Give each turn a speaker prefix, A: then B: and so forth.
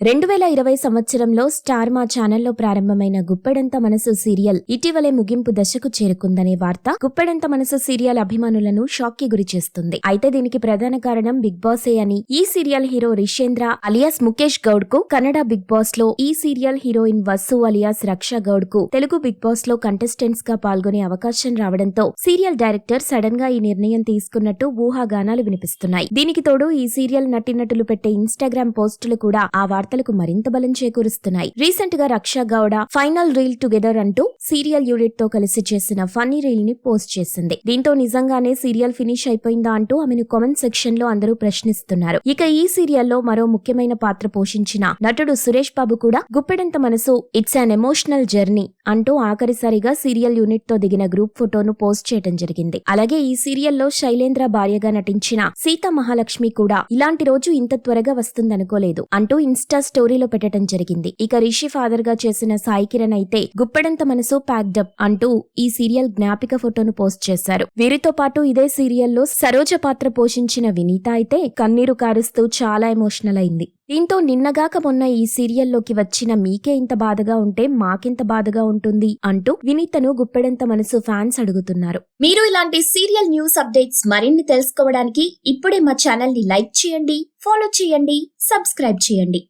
A: రెండు వేల ఇరవై సంవత్సరంలో స్టార్ మా ఛానల్లో ప్రారంభమైన గుప్పెడంత మనసు సీరియల్ ఇటీవలే ముగింపు దశకు చేరుకుందనే వార్త గుప్పెడంత మనసు సీరియల్ అభిమానులను షాక్కి గురి చేస్తుంది అయితే దీనికి ప్రధాన కారణం బిగ్ బాసే అని. ఈ serial hero Rishendra alias Mukesh గౌడ్కు Kannada Bigg బాస్లో ఈ సీరియల్ హీరోయిన్ వసు అలియాస్ రక్ష గౌడ్కు తెలుగు బిగ్ బాస్లో కంటెస్టెంట్స్గా పాల్గొనే అవకాశం రావడంతో సీరియల్ డైరెక్టర్ సడన్గా ఈ నిర్ణయం తీసుకున్నట్టు ఊహాగానాలు వినిపిస్తున్నాయి. దీనికి తోడు ఈ సీరియల్ నటినటులు పెట్టే ఇన్స్టాగ్రామ్ పోస్టులు కూడా ఆ వార్త వార్తలకు మరింత బలం చేకూరుస్తున్నాయి. రీసెంట్గా Raksha Gowda final reel together అంటూ సీరియల్ యూనిట్తో కలిసి చేసిన ఫన్నీ రీల్ని పోస్ట్ చేసింది. దీంతో నిజంగానే సీరియల్ ఫినిష్ అయిపోయిందా అంటూ ఆమెను కామెంట్ సెక్షన్లో అందరూ ప్రశ్నిస్తున్నారు. ఇక ఈ సీరియల్లో మరో ముఖ్యమైన పాత్ర పోషించిన నటుడు సురేష్ బాబు కూడా గుప్పెడంత మనసు ఇట్స్ అన్ ఎమోషనల్ జర్నీ అంటూ ఆఖరిసారిగా సీరియల్ యూనిట్తో దిగిన గ్రూప్ ఫోటోను పోస్ట్ చేయడం జరిగింది. అలాగే ఈ సీరియల్లో శైలేంద్ర భార్యగా నటించిన సీత మహాలక్ష్మి కూడా ఇలాంటి రోజు ఇంత త్వరగా వస్తుందనుకోలేదు అంటూ ఇన్స్టా స్టోరీలో పెట్టడం జరిగింది. ఇక రిషి ఫాదర్గా చేసిన సాయి కిరణ్ అయితే గుప్పెడంత మనసు ప్యాక్డ్ అప్ అంటూ ఈ సీరియల్ జ్ఞాపిక ఫోటోను పోస్ట్ చేశారు. వీరితో పాటు ఇదే సీరియల్లో సరోజ పాత్ర పోషించిన వినీత అయితే కన్నీరు కారుస్తూ చాలా ఎమోషనల్ అయింది. దీంతో నిన్నగాక మొన్న ఈ సీరియల్లోకి వచ్చిన మీకే ఇంత బాధగా ఉంటే మాకింత బాధగా ఉంటుంది అంటూ వినీతను గుప్పెడంత మనసు ఫ్యాన్స్ అడుగుతున్నారు. మీరు ఇలాంటి సీరియల్ న్యూస్ అప్డేట్స్ మరిన్ని తెలుసుకోవడానికి ఇప్పుడే మా ఛానల్ని లైక్ చేయండి ఫాలో చేయండి సబ్స్క్రైబ్ చేయండి.